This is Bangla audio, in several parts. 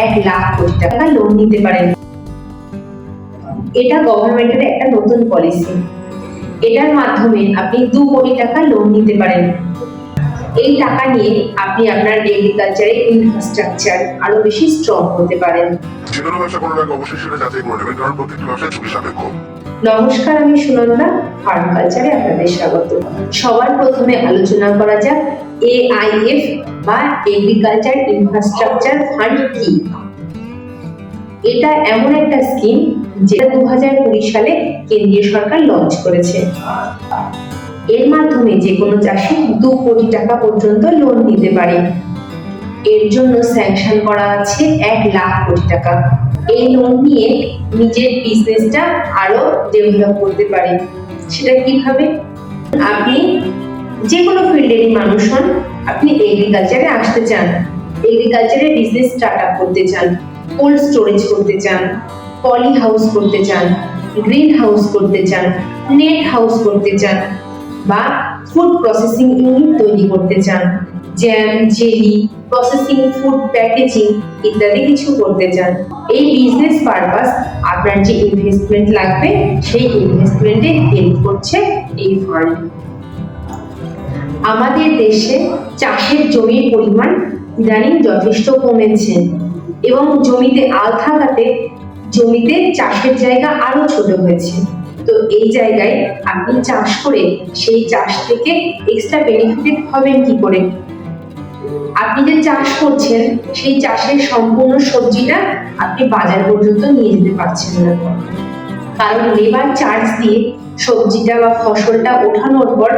এক লাখ কোটি টাকা লোন নিতে পারেন। এটা গভর্নমেন্টের একটা নতুন পলিসি এটার মাধ্যমে আপনি দু কোটি টাকা লোন নিতে পারেন। এই টাকা নিয়ে আপনি আপনার এগ্রিকালচারের ইনফ্রাস্ট্রাকচার আরও বেশি স্ট্রং হতে পারেন। যে কোনো ব্যবসা করার আগে অবশ্যই সেটা যাচাই করে নেবেন, কারণ প্রত্যেকটি ব্যবসায় ঝুঁকি সাপেক্ষ। নমস্কার, আমি সুনন্দা ফার্ম কালচারে আপনাদের স্বাগত। সবার প্রথমে আলোচনা করা যাক এআইএফ বা এগ্রিকালচার ইনফ্রাস্ট্রাকচার ফান্ড কি? এটা এমন একটা স্কিম যেটা দু হাজার কুড়ি সালে কেন্দ্রীয় সরকার লঞ্চ করেছে। এর মাধ্যমে যে কোনো চাষি দু কোটি টাকা পর্যন্ত লোন নিতে পারে। এর জন্য স্যাংশন করা আছে এক লাখ কোটি টাকা। এই লোন নিয়ে নিজের বিজনেসটা আরও ডেভেলপ করতে পারে। সেটা কীভাবে? আপনি যে কোনো ফিল্ডেরই মানুষ হন, আপনি এগ্রিকালচারে আসতে চান এগ্রিকালচারে বিজনেস স্টার্ট আপ করতে চান কোল্ড স্টোরেজ করতে চান পলি হাউস করতে চান গ্রিন হাউস করতে চান নেট হাউস করতে চান, বা ফুড প্রসেসিং ইউনিট তৈরি করতে চান। Jam jelly processing food packaging ইত্যাদি কিছু করতে চান। এই বিজনেস পারপাস আপনার যে ইনভেস্টমেন্ট লাগবে, সেই ইনভেস্টমেন্টে হেল্প করছে এই ফান্ড আমাদের দেশে চাষের জমির পরিমাণ ইদানিং যথেষ্ট কমেছে এবং জমিতে আল থাকাতে জমিতে চাষের জায়গা আরও ছোট হয়েছে। তো এই জায়গায় আপনি চাষ করে সেই চাষ থেকে এক্সট্রা বেনিফিটেড হবেন কি করে? আপনি যে চাষ করছেন, সেই চাষের সম্পূর্ণ সবজিটা আপনি বাজার পর্যন্ত নিয়ে যেতে পারছেন না। কারণ লেবার চার্জ দিয়ে সবজিটা বা ফসলটা ওঠানোর পর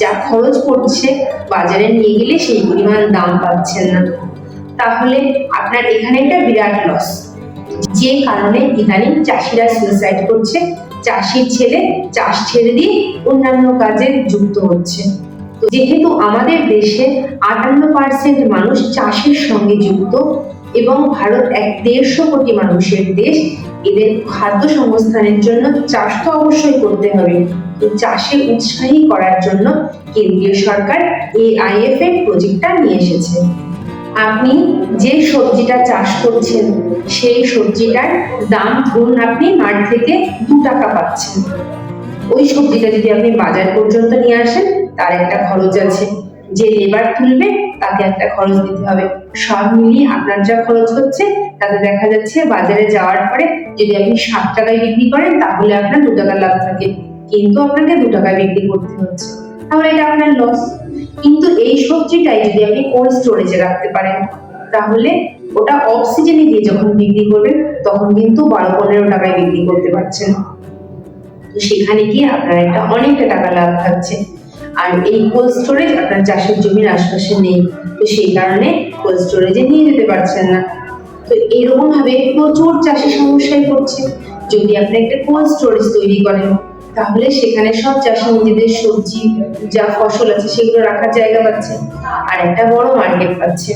যা খরচ পড়ছে বাজারে নিয়ে গেলে সেই পরিমাণ দাম পাচ্ছেন না। তাহলে আপনার এখানে একটা বিরাট লস যে কারণে ইদানিং চাষিরা সুইসাইড করছে চাষির ছেলে চাষ ছেড়ে দিয়ে অন্যান্য কাজে যুক্ত হচ্ছে। যেহেতু আমাদের দেশে আটান্ন পার্সেন্ট মানুষ চাষের সঙ্গে যুক্ত এবং ভারত এক দেড়শো কোটি মানুষের দেশ, এদের খাদ্য সংস্থানের জন্য চাষ তো অবশ্যই করতে হবে। চাষে উৎসাহী করার জন্য কেন্দ্রীয় সরকার এআইএফ এর প্রজেক্টটা নিয়ে এসেছে। আপনি যে সবজিটা চাষ করছেন, সেই সবজিটার দাম ধরুন আপনি মাঠ থেকে দু টাকা পাচ্ছেন। ওই সবজিটা যদি আপনি বাজার পর্যন্ত নিয়ে আসেন, তার একটা খরচ আছে। যে লেবার তুলবে, তাকে একটা খরচ দিতে হবে। সব মিলিয়ে আপনার যা খরচ হচ্ছে, তাতে দেখা যাচ্ছে বাজারে যাওয়ার পরে যদি আপনি সাত টাকায় বিক্রি করেন, তাহলে আপনার দু টাকা লাভ থাকে। কিন্তু আপনাকে দু টাকায় বিক্রি করতে হচ্ছে। তাহলে এটা আপনার লস কিন্তু এই সবজিটাই যদি আপনি কোল্ড স্টোরেজে রাখতে পারেন, তাহলে ওটা অফ সিজনে দিয়ে যখন বিক্রি করবেন, তখন কিন্তু বারো পনেরো টাকায় বিক্রি করতে পারছেন। তো সেখানে গিয়ে আপনার একটা অনেকটা টাকা লাভ থাকছে। আর এই কোল্ড স্টোরেজ আপনার চাষের জমির আশপাশে নেই, তো সেই কারণে কোল্ড স্টোরেজে নিয়ে যেতে পারছেন না। তো এরকম ভাবে প্রচুর চাষি সমস্যায় পড়ছে। যদি আপনি একটা কোল্ড স্টোরেজ তৈরি করেন তাহলে সেখানে সব চাষি নিজেদের সবজি, যা ফসল আছে সেগুলো রাখার জায়গা পাচ্ছে আর একটা বড় মার্কেট পাচ্ছে।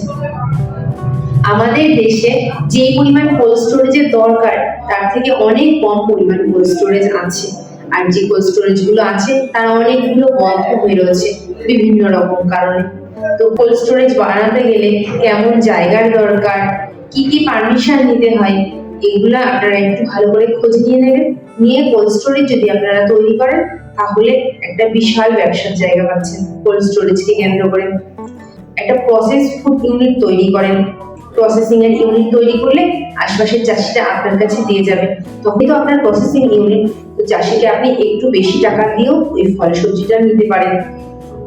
আমাদের দেশে যে পরিমাণ কোল্ড স্টোরেজের দরকার, তার থেকে অনেক কম পরিমাণ কোল্ড স্টোরেজ আছে। আর যে কোল্ড স্টোরেজগুলো আছে, তারা অনেকগুলো বন্ধ হয়ে রয়েছে বিভিন্ন রকম কারণে। তো কোল্ড স্টোরেজ বানাতে গেলে কেমন জায়গার দরকার? কি কি পারমিশন নিতে হয়? এগুলো আপনারা একটু ভালো করে খোঁজ নিয়ে নেবেন। নিয়ে কোল্ড স্টোরেজ যদি আপনারা তৈরি করেন, তাহলে একটা বিশাল ব্যবসার জায়গা পাচ্ছেন কোল্ড স্টোরেজকে কেন্দ্র করে। একটা প্রসেস ফুড ইউনিট তৈরি করেন। প্রসেসিং এর ইউনিট তৈরি করলে আশপাশের চাষিরা আপনার কাছে দিয়ে যাবে। তখনই তো আপনার প্রসেসিং ইউনিট তো চাষিকে আপনি একটু বেশি টাকা দিয়েও ওই ফল সবজিটা নিতে পারেন।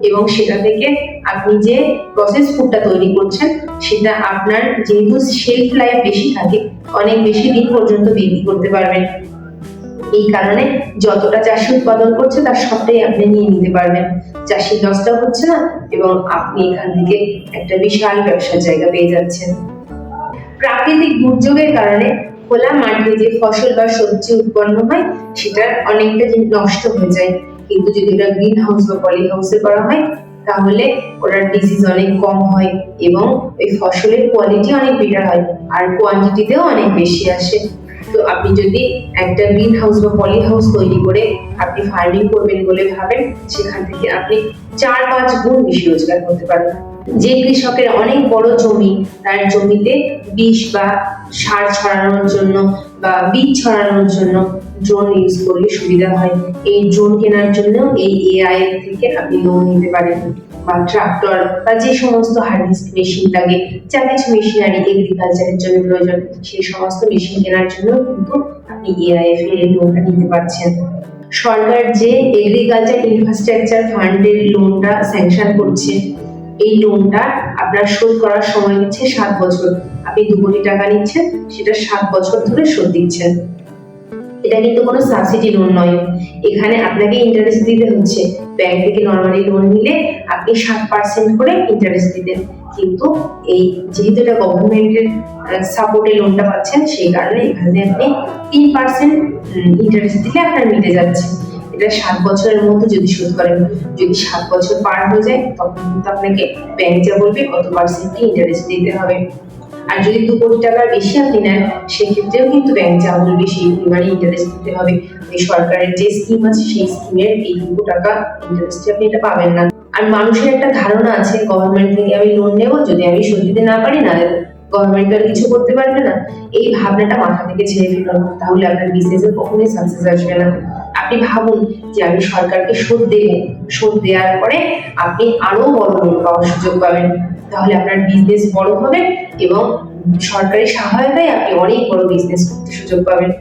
এবং সেটা থেকে আপনি যে প্রসেস ফুডটা তৈরি করছেন, সেটা আপনার যেহেতু শেলফ লাইফ বেশি থাকে, অনেক বেশি দিন পর্যন্ত বিক্রি করতে পারবেন। এই কারণে যতটা চাষি উৎপাদন করছে, তার সবটাই আপনি নিয়ে নিতে পারবেন। চাষির লসটা হচ্ছে না এবং আপনি এখান থেকে একটা বিশাল ব্যবসার জায়গা পেয়ে যাচ্ছেন। প্রাকৃতিক দুর্যোগের কারণে খোলা মাঠে যে ফসল বা সবজি উৎপন্ন হয়, সেটা অনেকটা নষ্ট হয়ে যায়। কিন্তু যদি ওটা গ্রিন হাউস বা পলি হাউসে করা হয়, তাহলে ওটার ডিজিজ অনেক কম হয় এবং ওই ফসলের কোয়ালিটি অনেক বেটার হয় আর কোয়ান্টিটিতেও অনেক বেশি আসে। তো আপনি যদি একটা গ্রিন হাউস বা পলি হাউস তৈরি করে আপনি ফার্মিং করবেন বলে ভাবেন, সেখান থেকে আপনি চার পাঁচ গুণ বেশি রোজগার করতে পারবেন। যে কৃষকের অনেক বড় জমি, তার জমিতে বিষ বা সার ছড়ানোর জন্য বা বীজ ছড়ানোর জন্য ড্রোন ইউজ করলে সুবিধা হয়। এই ড্রোন কেনার জন্য এই এআই থেকে আপনি লোন নিতে পারেন। বা ট্রাক্টর বা যে সমস্ত হার্ভেস্ট মেশিন লাগে, যা কিছু মেশিনারি এগ্রিকালচারের জন্য প্রয়োজন, সেই সমস্ত মেশিন কেনার জন্য কিন্তু আপনি এআইএফ এর লোনটা নিতে পারছেন। সরকার যে এগ্রিকালচার ইনফ্রাস্ট্রাকচার ফান্ডের লোনটা স্যাংশন করছে, এই লোনটা আপনার শোধ করার সময় নিচ্ছে সাত বছর। আপনি দু কোটি টাকা নিচ্ছেন, সেটা সাত বছর ধরে শোধ দিচ্ছেন। এটা কিন্তু কোনো সাবসিডি লোন নয়। এখানে আপনাকে ইন্টারেস্ট দিতে হচ্ছে। ব্যাংক থেকে নর্মালি লোন নিলে আপনি সাত পার্সেন্ট করে ইন্টারেস্ট দিতেন। কিন্তু এই যেহেতু এটা গভর্নমেন্টের সাপোর্টে লোনটা পাচ্ছেন, সেই কারণে এখানে আপনি তিন পার্সেন্ট ইন্টারেস্ট দিলে আপনার মিটে যাচ্ছে। এটা সাত বছরের মধ্যে যদি শোধ করেন। যদি সাত বছর পার হয়ে যায়, তখন কিন্তু আপনাকে ব্যাংক যা বলবে কত পার্সেন্ট ইন্টারেস্ট দিতে হবে। আর যদি দু কোটি টাকার বেশি আপনি নেন, সেক্ষেত্রেও কিন্তু ব্যাংক যা বলবে সেই পরিমাণে ইন্টারেস্ট দিতে হবে। এই সরকারের যে স্কিম আছে, সেই স্কিমের এইটুকু টাকা ইন্টারেস্টে আপনি এটা পাবেন না। আর মানুষের একটা ধারণা আছে গভর্নমেন্ট থেকে আমি লোন নেব, যদি আমি শোধ দিতে না পারি, না গভর্নমেন্ট আর কিছু করতে পারবে না। এই ভাবনাটা মাথা থেকে ছেড়ে ফেলুন। তাহলে আপনার বিজনেসে কখনোই সাকসেস আসবে না। আপনি ভাবুন যে আমি সরকারকে শোধ দেব। শোধ দেওয়ার পরে আপনি আরও বড় লোন পাওয়ার সুযোগ পাবেন। তাহলে আপনার বিজনেস বড় হবে এবং সরকারি সহায়তায় আপনি অনেক বড় বিজনেস করতে সুযোগ পাবেন।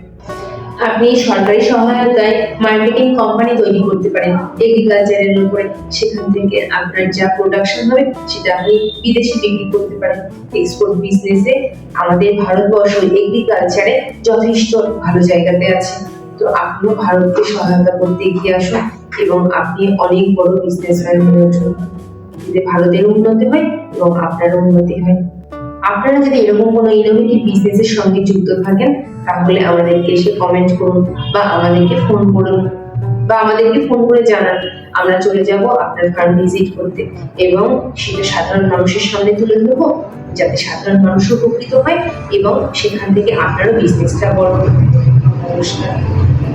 আপনি সরকারি সহায়তায় মার্কেটিং কোম্পানি তৈরি করতে পারেন এগ্রিকালচারের উপরে। সেখান থেকে আপনার যা প্রোডাকশন হবে সেটা আপনি বিদেশে বিক্রি করতে পারেন। এক্সপোর্ট বিজনেসে আমাদের ভারতবর্ষ এগ্রিকালচারে যথেষ্ট ভালো জায়গাতে আছে। তো আপনিও ভারতকে সহায়তা করতে এগিয়ে আসুন এবং আপনি অনেক বড় বিজনেসম্যান হয়ে উঠুন। এতে ভারতের উন্নতি হয় এবং আপনারও উন্নতি হয়। আপনারা যদি এরকম কোনো ইনোভেটিভ বিজনেসের সঙ্গে যুক্ত থাকেন, তাহলে আমাদেরকে এসে কমেন্ট করুন বা আমাদেরকে ফোন করুন বা আমাদেরকে ফোন করে জানান। আমরা চলে যাব আপনার ফার্ম ভিজিট করতে এবং সেটা সাধারণ মানুষের সামনে তুলে ধরবো, যাতে সাধারণ মানুষ উপকৃত হয় এবং সেখান থেকে আপনারও বিজনেসটা বড় push them.